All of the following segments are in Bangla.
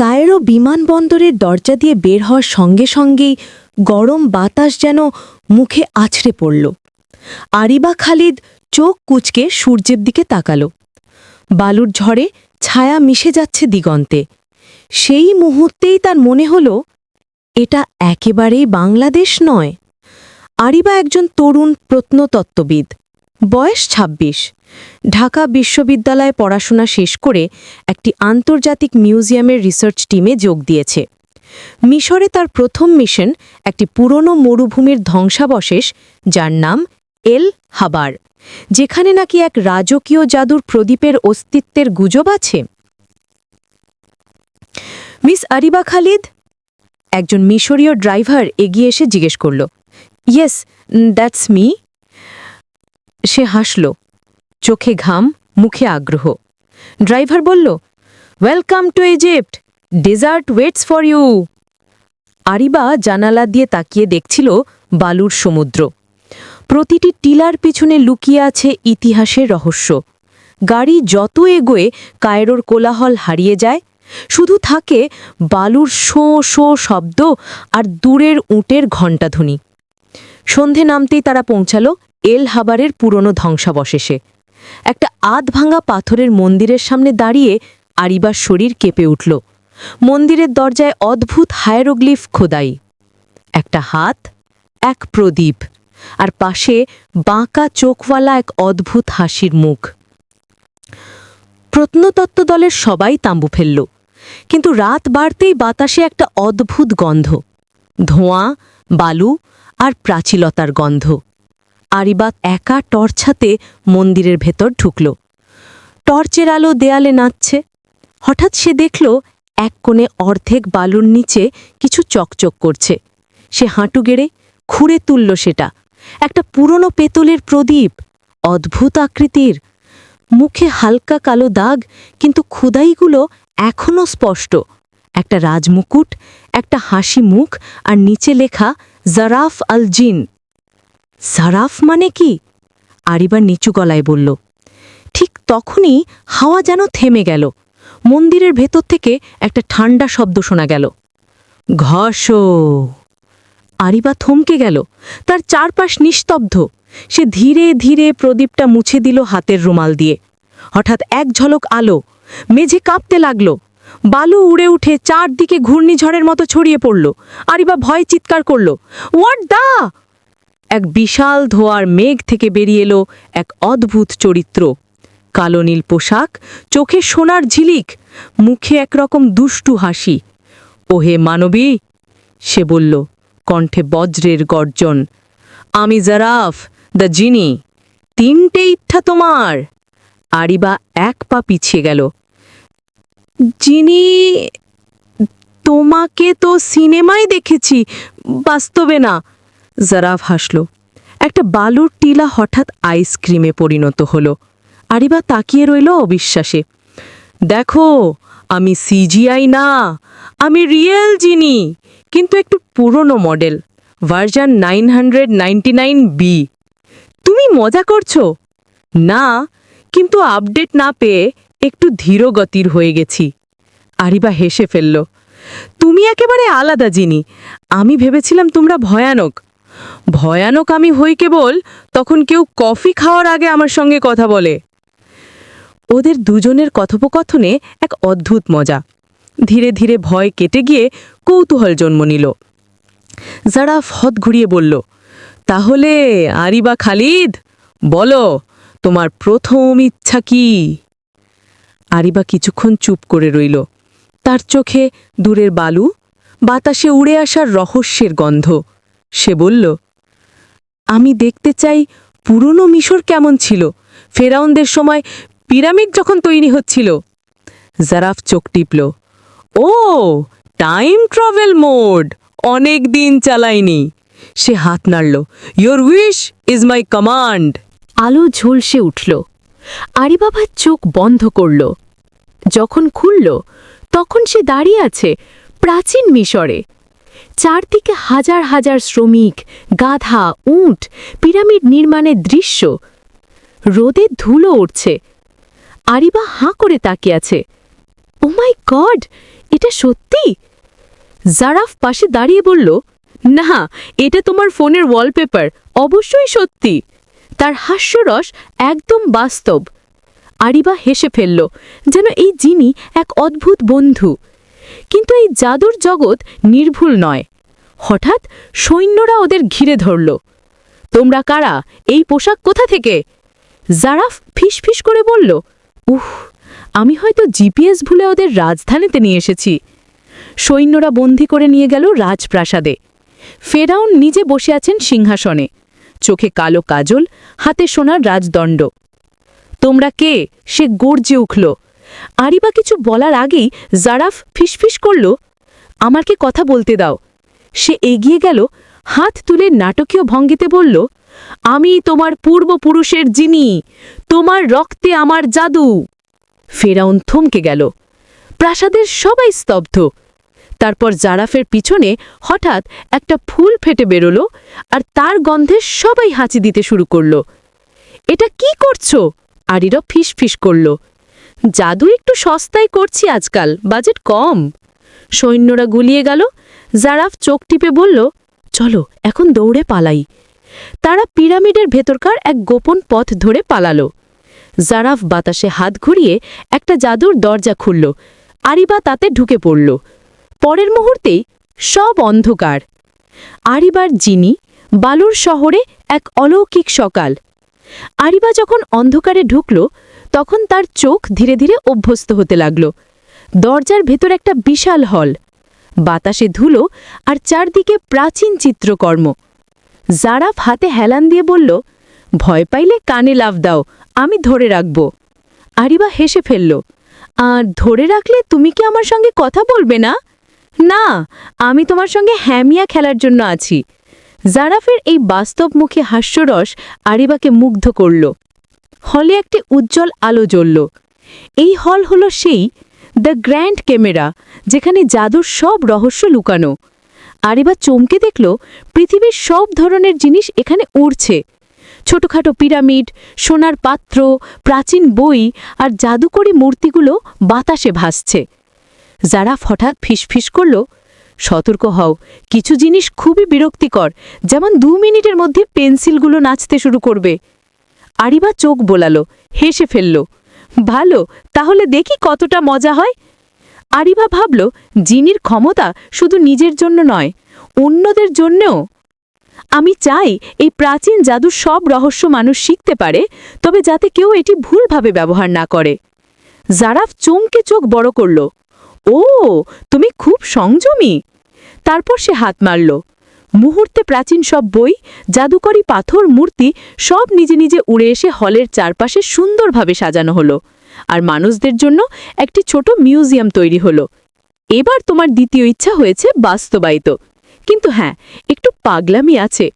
কায়রো বিমানবন্দরের দরজা দিয়ে বের হওয়ার সঙ্গে সঙ্গেই গরম বাতাস যেন মুখে আছড়ে পড়ল। আরিবা খালিদ চোখ কুচকে সূর্যের দিকে তাকালো। বালুর ঝড়ে ছায়া মিশে যাচ্ছে দিগন্তে। সেই মুহূর্তেই তার মনে হল, এটা একেবারেই বাংলাদেশ নয়। আরিবা একজন তরুণ প্রত্নতত্ত্ববিদ। বয়স ২৬ ঢাকা বিশ্ববিদ্যালয়ে পড়াশোনা শেষ করে একটি আন্তর্জাতিক মিউজিয়ামের রিসার্চ টিমে যোগ দিয়েছে। মিশরে তার প্রথম মিশন একটি পুরনো মরুভূমির ধ্বংসাবশেষ, যার নাম এল হাবার, যেখানে নাকি এক রাজকীয় জাদুর প্রদীপের অস্তিত্বের গুজব আছে। মিস আরিবা খালিদ, একজন মিশরীয় ড্রাইভার এগিয়ে এসে জিজ্ঞেস করল, ইয়েস দ্যাটস মি। সে হাসল, চোখে ঘাম, মুখে আগ্রহ। ড্রাইভার বলল welcome to Egypt desert waits for you আরিবা জানালা দিয়ে তাকিয়ে দেখছিল বালুর সমুদ্র। প্রতিটি টিলার পিছনে লুকিয়ে আছে ইতিহাসের রহস্য। গাড়ি যত এগোয়ে, কায়রোর কোলাহল হারিয়ে যায়। শুধু থাকে বালুর শো শো শব্দ আর দূরের উটের ঘণ্টাধ্বনি। সন্ধে নামতেই তারা পৌঁছালো এল হাবারের পুরনো ধ্বংসাবশেষে। একটা আধ ভাঙা পাথরের মন্দিরের সামনে দাঁড়িয়ে আরিবার শরীর কেঁপে উঠল। মন্দিরের দরজায় অদ্ভুত হায়ারোগ্লিফ খোদাই। একটা হাত, এক প্রদীপ, আর পাশে বাঁকা চোখওয়ালা এক অদ্ভুত হাসির মুখ। প্রত্নতত্ত্ব দলের সবাই তাঁবু ফেলল, কিন্তু রাত বাড়তেই বাতাসে একটা অদ্ভুত গন্ধ, ধোঁয়া, বালু আর প্রাচীলতার গন্ধ। আরিবাত একা টর্চাতে মন্দিরের ভেতর ঢুকল। টর্চের আলো দেয়ালে নাচছে। হঠাৎ সে দেখল, এক কোণে অর্ধেক বালুর নিচে কিছু চকচক করছে। সে হাঁটু গেড়ে খুঁড়ে তুলল সেটা। একটা পুরনো পেতলের প্রদীপ, অদ্ভুত আকৃতির। মুখে হালকা কালো দাগ, কিন্তু খুদাইগুলো এখনও স্পষ্ট। একটা রাজমুকুট, একটা হাসি মুখ আর নিচে লেখা, জারাফ আল জিন। সারাফ মানে কি? আরিবার নিচু গলায় বলল, ঠিক তখনই হাওয়া যেন থেমে গেল। মন্দিরের ভেতর থেকে একটা ঠান্ডা শব্দ শোনা গেল। ঘস আরিবা থমকে গেল। তার চারপাশ নিস্তব্ধ। সে ধীরে ধীরে প্রদীপটা মুছে দিল হাতের রুমাল দিয়ে। হঠাৎ এক ঝলক আলো, মেঝে কাঁপতে লাগল। বালু উড়ে উঠে চারদিকে ঘূর্ণিঝড়ের মতো ছড়িয়ে পড়ল। আরিবা ভয় চিৎকার করল হোয়াট দা এক বিশাল ধোয়ার মেঘ থেকে বেরিয়ে এলো এক অদ্ভুত চরিত্র। কালো নীল পোশাক, চোখে সোনার ঝিলিক, মুখে একরকম দুষ্টু হাসি। ওহে মানবী! সে বলল, কণ্ঠে বজ্রের গর্জন, আমি জারাফ, দ্য জিনি, তিনটে ইচ্ছা তোমার। আরিবা এক পা পিছিয়ে গেল যিনি তোমাকে তো সিনেমায় দেখেছি, বাস্তবে না। জারাফ হাসল। একটা বালুর টিলা হঠাৎ আইসক্রিমে পরিণত হল। আরিবা তাকিয়ে রইল অবিশ্বাসে। দেখো, আমি সিজিআই না, আমি রিয়েল জিনি, কিন্তু একটু পুরনো model version nine hundred nine B. তুমি মজা করছ? না, কিন্তু আপডেট না পেয়ে একটু ধীরগতির হয়ে গেছি। আরিবা হেসে ফেলল। তুমি একেবারে আলাদা জিনি, আমি ভেবেছিলাম তোমরা ভয়ানক ভয়ানক আমি হই কেবল, তখন কেউ কফি খাওয়ার আগে আমার সঙ্গে কথা বলে। ওদের দুজনের কথোপকথনে এক অদ্ভুত মজা। ধীরে ধীরে ভয় কেটে গিয়ে কৌতূহল জন্ম নিল। যারা ফদ ঘুরিয়ে বলল, তাহলে আরিবা খালিদ? বলো, তোমার প্রথম ইচ্ছা কি? আরিবা কিছুক্ষণ চুপ করে রইল। তার চোখে দূরের বালু, বাতাসে উড়ে আসার রহস্যের গন্ধ। সে বলল, আমি দেখতে চাই পুরনো মিশর কেমন ছিল। ফেরাউনদের সময় পিরামিড যখন তৈরি হচ্ছিল। জারাফ চোখ টিপল, ও, টাইম ট্রাভেল মোড, অনেক দিন চালাইনি। সে হাত নাড়ল your wish is my command আলো ঝলসে উঠল আরিবাবার চোখ বন্ধ করল। যখন খুলল, তখন সে দাঁড়িয়ে আছে প্রাচীন মিশরে। চারদিকে হাজার হাজার শ্রমিক, গাধা, উট, পিরামিড নির্মাণের দৃশ্য। রোদে ধুলো উঠছে আরিবা হাঁ করে তাকিয়ে আছে। ও মাই গড, এটা সত্যি? জারাফ পাশে দাঁড়িয়ে বলল, না, এটা তোমার ফোনের ওয়ালপেপার, অবশ্যই সত্যি। তার হাস্যরস একদম বাস্তব। আরিবা হেসে ফেলল, যেন এই জিনি এক অদ্ভুত বন্ধু। কিন্তু এই জাদুর জগৎ নির্ভুল নয়। হঠাৎ সৈন্যরা ওদের ঘিরে ধরল। তোমরা কারা? এই পোশাক কোথা থেকে? জারাফ ফিসফিস করে বলল, উহ, আমি হয়তো জিপিএস ভুলে ওদের রাজধানীতে নিয়ে এসেছি। সৈন্যরা বন্দি করে নিয়ে গেল রাজপ্রাসাদে। ফেরাউন নিজে বসে আছেন সিংহাসনে। চোখে কালো কাজল, হাতে সোনার রাজদণ্ড। তোমরা কে? সে গর্জে উঠল। আরিবা কিছু বলার আগেই জারাফ ফিসফিস করল আমাকে কথা বলতে দাও। সে এগিয়ে গেল, হাত তুলে নাটকীয় ভঙ্গিতে বলল, আমি তোমার পূর্বপুরুষের জিনি তোমার রক্তে আমার জাদু। ফেরাউন থমকে গেল। প্রাসাদের সবাই স্তব্ধ। তারপর জারাফের পিছনে হঠাৎ একটা ফুল ফেটে বেরোলো আর তার গন্ধে সবাই হাঁচি দিতে শুরু করল। এটা কি করছ? আরিরা ফিস ফিস করল। জাদু একটু সস্তায় করছি আজকাল, বাজেট কম। সৈন্যরা গুলিয়ে গেল। জারাফ চোখ টিপে বলল, চলো, এখন দৌড়ে পালাই। তারা পিরামিডের ভেতরকার এক গোপন পথ ধরে পালালো। জারাফ বাতাসে হাত ঘুরিয়ে একটা জাদুর দরজা খুলল। আরিবা তাতে ঢুকে পড়ল। পরের মুহূর্তেই সব অন্ধকার। আরিবার জিনি বালুর শহরে এক অলৌকিক সকাল। আরিবা যখন অন্ধকারে ঢুকল তখন তার চোখ ধীরে ধীরে অভ্যস্ত হতে লাগল। দরজার ভেতর একটা বিশাল হল। বাতাসে ধুলো আর চারদিকে প্রাচীন চিত্রকর্ম। জারাফ হাতে হেলান দিয়ে বলল, ভয় পাইলে কানে লাভ দাও, আমি ধরে রাখব। আরিবা হেসে ফেলল, আর ধরে রাখলে তুমি কি আমার সঙ্গে কথা বলবে না? না, আমি তোমার সঙ্গে হ্যামিয়া খেলার জন্য আছি। জারাফের এই বাস্তবমুখী হাস্যরস আরিবাকে মুগ্ধ করল। হলে একটি উজ্জ্বল আলো জ্বলল। এই হল হলো সেই দ্য গ্র্যান্ড ক্যামেরা, যেখানে জাদুর সব রহস্য লুকানো। আর এবার চমকে দেখল, পৃথিবীর সব ধরনের জিনিস এখানে উড়ছে। ছোটখাটো পিরামিড, সোনার পাত্র, প্রাচীন বই আর জাদুকরী মূর্তিগুলো বাতাসে ভাসছে। যারা হঠাৎ ফিসফিস করল, সতর্ক হও, কিছু জিনিস খুবই বিরক্তিকর, যেমন দু মিনিটের মধ্যে পেন্সিলগুলো নাচতে শুরু করবে। আরিবা চোখ বোলালো, হেসে ফেলল, ভালো, তাহলে দেখি কতটা মজা হয়? আরিবা ভাবল, জিনির ক্ষমতা শুধু নিজের জন্য নয়, অন্যদের জন্যও। আমি চাই এই প্রাচীন জাদুর সব রহস্য মানুষ শিখতে পারে, তবে যাতে কেউ এটি ভুলভাবে ব্যবহার না করে। জারাফ চমকে চোখ বড় করল, ও, তুমি খুব সংযমী। তারপর সে হাত মারল মুহূর্তে প্রাচীন সব বই, জাদুকরী পাথর, মূর্তি সব নিজে নিজে উড়ে এসে হলের চারপাশে সুন্দরভাবে সাজানো হলো। আর মানুষদের জন্য একটি ছোট মিউজিয়াম তৈরি হলো। এবার তোমার দ্বিতীয় ইচ্ছা হয়েছে বাস্তবায়িত। কিন্তু হ্যাঁ একটু পাগলামি আছে।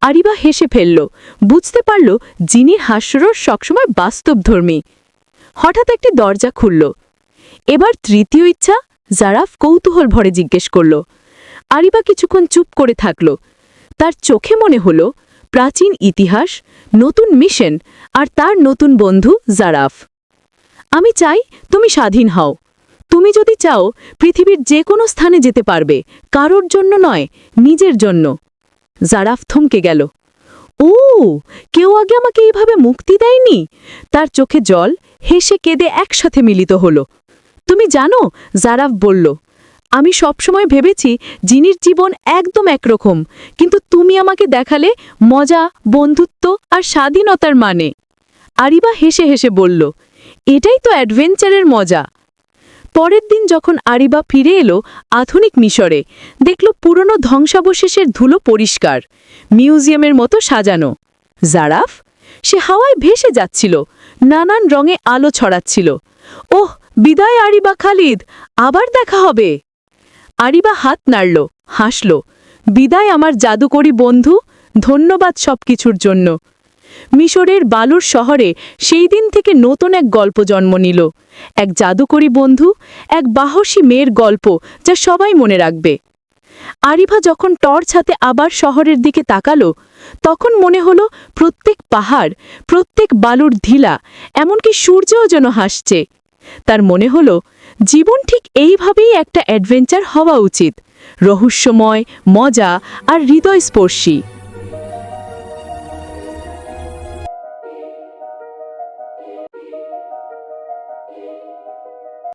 আরিবা হেসে ফেলল। বুঝতে পারল যিনি হাস্যরস সবসময় বাস্তবধর্মী। হঠাৎ একটি দরজা খুলল। এবার তৃতীয় ইচ্ছা জারাফ কৌতূহল ভরে জিজ্ঞেস করল আরিবা কিছুক্ষণ চুপ করে থাকল। তার চোখে মনে হল প্রাচীন ইতিহাস, নতুন মিশন আর তার নতুন বন্ধু জারাফ। আমি চাই তুমি স্বাধীন হও। তুমি যদি চাও পৃথিবীর যে কোনো স্থানে যেতে পারবে, কারোর জন্য নয়, নিজের জন্য। জারাফ থমকে গেল। ও, কেউ আগে আমাকে এইভাবে মুক্তি দেয়নি? তার চোখে জল, হেসে কেঁদে একসাথে মিলিত হলো। তুমি জানো, জারাফ বলল। আমি সবসময় ভেবেছি জিনির জীবন একদম একরকম, কিন্তু তুমি আমাকে দেখালে মজা, বন্ধুত্ব আর স্বাধীনতার মানে। আরিবা হেসে হেসে বলল, এটাই তো অ্যাডভেঞ্চারের মজা। পরের দিন যখন আরিবা ফিরে এলো আধুনিক মিশরে, দেখল পুরনো ধ্বংসাবশেষের ধুলো পরিষ্কার, মিউজিয়ামের মতো সাজানো। জারাফ? সে হাওয়ায় ভেসে যাচ্ছিল, নানান রঙে আলো ছড়াচ্ছিল। ওহ, বিদায় আরিবা খালিদ, আবার দেখা হবে! আরিবা হাত নাড়ল, হাসল, বিদায় আমার জাদুকরী বন্ধু, ধন্যবাদ সবকিছুর জন্য। মিশরের বালুর শহরে সেই দিন থেকে নতুন এক গল্প জন্ম নিল, এক জাদুকরী বন্ধু, এক বাহসী মেয়ের গল্প যা সবাই মনে রাখবে। আরিভা যখন টর্চ হাতে আবার শহরের দিকে তাকালো, তখন মনে হলো প্রত্যেক পাহাড়, প্রত্যেক বালুর ধিলা এমনকি সূর্যও যেন হাসছে। তার মনে হলো জীবন ঠিক এইভাবেই একটা অ্যাডভেঞ্চার হওয়া উচিত। রহস্যময় মজা আর হৃদয়স্পর্শী।